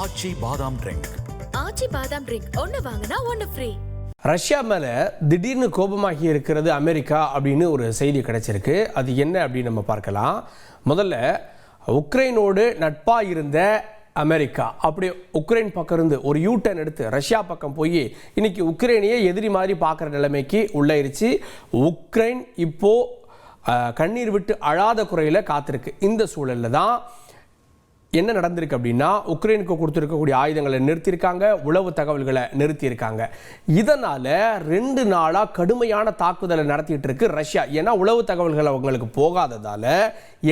ஆச்சி பாதாம் ட்ரிங்க் ஆச்சி பாதாம் ட்ரிங்க் ஒன்னு வாங்கினா ஒன்னு ஃப்ரீ ரஷ்யா மேலே திடீர்னு கோபமாகி இருக்கிறது அமெரிக்கா அப்படின்னு ஒரு செய்தி கிடைச்சிருக்கு. அது என்ன அப்படின்னு நம்ம பார்க்கலாம். முதல்ல உக்ரைனோடு நட்பாக இருந்த அமெரிக்கா. அப்படி உக்ரைன் பக்கம் இருந்து ஒரு யூ டர்ன் எடுத்து ரஷ்யா பக்கம் போய் இன்னைக்கு உக்ரைனையே எதிரி மாதிரி பார்க்குற நிலைமைக்கு உள்ளாயிருச்சு. உக்ரைன் இப்போ அஹ், கண்ணீர் விட்டு அழாத குறையில் காத்திருக்கு. இந்த சூழலில் தான் என்ன நடந்திருக்கு அப்படின்னா உக்ரைனுக்கு கொடுத்துருக்கக்கூடிய ஆயுதங்களை நிறுத்தியிருக்காங்க உளவு தகவல்களை நிறுத்தியிருக்காங்க. இதனால் ரெண்டு நாளாக கடுமையான தாக்குதலை நடத்திட்டு இருக்கு ரஷ்யா. ஏன்னா உளவு தகவல்கள் அவங்களுக்கு போகாததால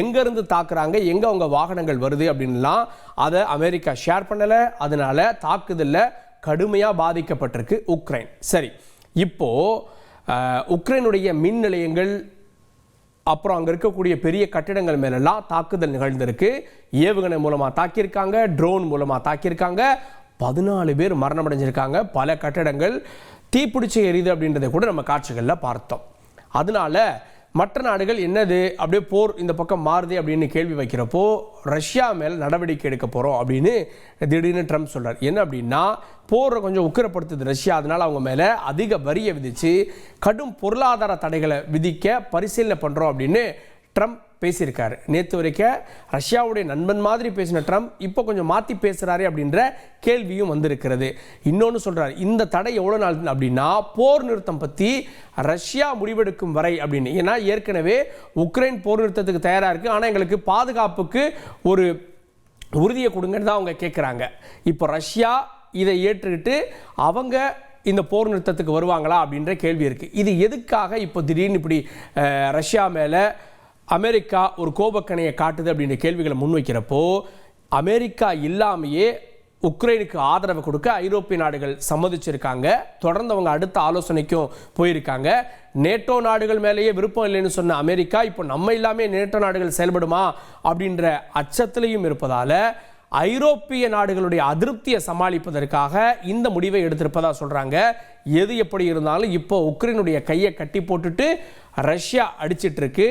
எங்கேருந்து தாக்குறாங்க எங்கே அவங்க வாகனங்கள் வருது அப்படின்லாம் அதை அமெரிக்கா ஷேர் பண்ணலை. அதனால் தாக்குதலில் கடுமையாக பாதிக்கப்பட்டிருக்கு உக்ரைன். சரி இப்போது உக்ரைனுடைய மின் நிலையங்கள் அப்புறம் அங்கே இருக்கக்கூடிய பெரிய கட்டிடங்கள் மேலெல்லாம் தாக்குதல் நிகழ்ந்திருக்கு. ஏவுகணை மூலமாக தாக்கியிருக்காங்க ட்ரோன் மூலமாக தாக்கியிருக்காங்க. பதினாலு பேர் மரணமடைஞ்சிருக்காங்க. பல கட்டிடங்கள் தீப்பிடிச்சு எரியுது அப்படின்றத கூட நம்ம காட்சிகளில் பார்த்தோம். அதனால மற்ற நாடுகள் என்னது? அப்படியே போர் இந்த பக்கம் மாறுது அப்படின்னு கேள்வி வைக்கிறப்போ ரஷ்யா மேல் நடவடிக்கை எடுக்க போகிறோம் அப்படின்னு திடீர்னு ட்ரம்ப் சொல்கிறார் என்ன அப்படின்னா போரை கொஞ்சம் உக்கிரப்படுத்துது ரஷ்யா. அதனால் அவங்க மேலே அதிக வரியை விதித்து கடும் பொருளாதார தடைகளை விதிக்க பரிசீலனை பண்ணுறோம் அப்படின்னு ட்ரம்ப் பேசியிருக்காரு. நேற்று வரைக்கும் ரஷ்யாவுடைய நண்பன் மாதிரி பேசின ட்ரம்ப் இப்போ கொஞ்சம் மாற்றி பேசுகிறாரு அப்படின்ற கேள்வியும் வந்திருக்கிறது. இன்னொன்று சொல்கிறார் இந்த தடை எவ்வளோ நாள் அப்படின்னா போர் நிறுத்தம் பற்றி ரஷ்யா முடிவெடுக்கும் வரை அப்படின்னு. ஏன்னா ஏற்கனவே உக்ரைன் போர் நிறுத்தத்துக்கு தயாராக இருக்குது ஆனால் எங்களுக்கு பாதுகாப்புக்கு ஒரு உறுதியை கொடுங்கன்னு தான் அவங்க கேட்குறாங்க இப்போ ரஷ்யா இதை ஏற்றுக்கிட்டு அவங்க இந்த போர் நிறுத்தத்துக்கு வருவாங்களா அப்படின்ற கேள்வி இருக்குது இது எதுக்காக இப்போ திடீர்னு இப்படி ரஷ்யா மேலே அமெரிக்கா ஒரு கோபக்கணையை காட்டுது அப்படின்ற கேள்விகளை முன்வைக்கிறப்போ அமெரிக்கா இல்லாமையே உக்ரைனுக்கு ஆதரவு கொடுக்க ஐரோப்பிய நாடுகள் சம்மதிச்சிருக்காங்க. தொடர்ந்து அவங்க அடுத்த ஆலோசனைக்கும் போயிருக்காங்க. நேட்டோ நாடுகள் மேலேயே விருப்பம் இல்லைன்னு சொன்ன அமெரிக்கா இப்போ நம்ம இல்லாமல் நேட்டோ நாடுகள் செயல்படுமா அப்படின்ற அச்சத்திலையும் இருப்பதால் ஐரோப்பிய நாடுகளுடைய அதிருப்தியை சமாளிப்பதற்காக இந்த முடிவை எடுத்திருப்பதாக சொல்கிறாங்க எது எப்படி இருந்தாலும் இப்போ உக்ரைனுடைய கையை கட்டி போட்டுட்டு ரஷ்யா அடிச்சிட்ருக்கு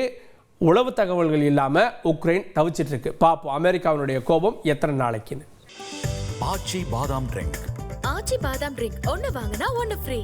உளவு தகவல்கள் இல்லாம உக்ரைன் தவிச்சிட்டு இருக்கு பார்ப்போம் அமெரிக்காவினுடைய கோபம் எத்தனை நாளைக்குன்னு. ஆச்சி பாதாம் ட்ரிங்க் ஆச்சி பாதாம் ட்ரிங்க் ஒன்னு வாங்கினா ஒன்னு ஃப்ரீ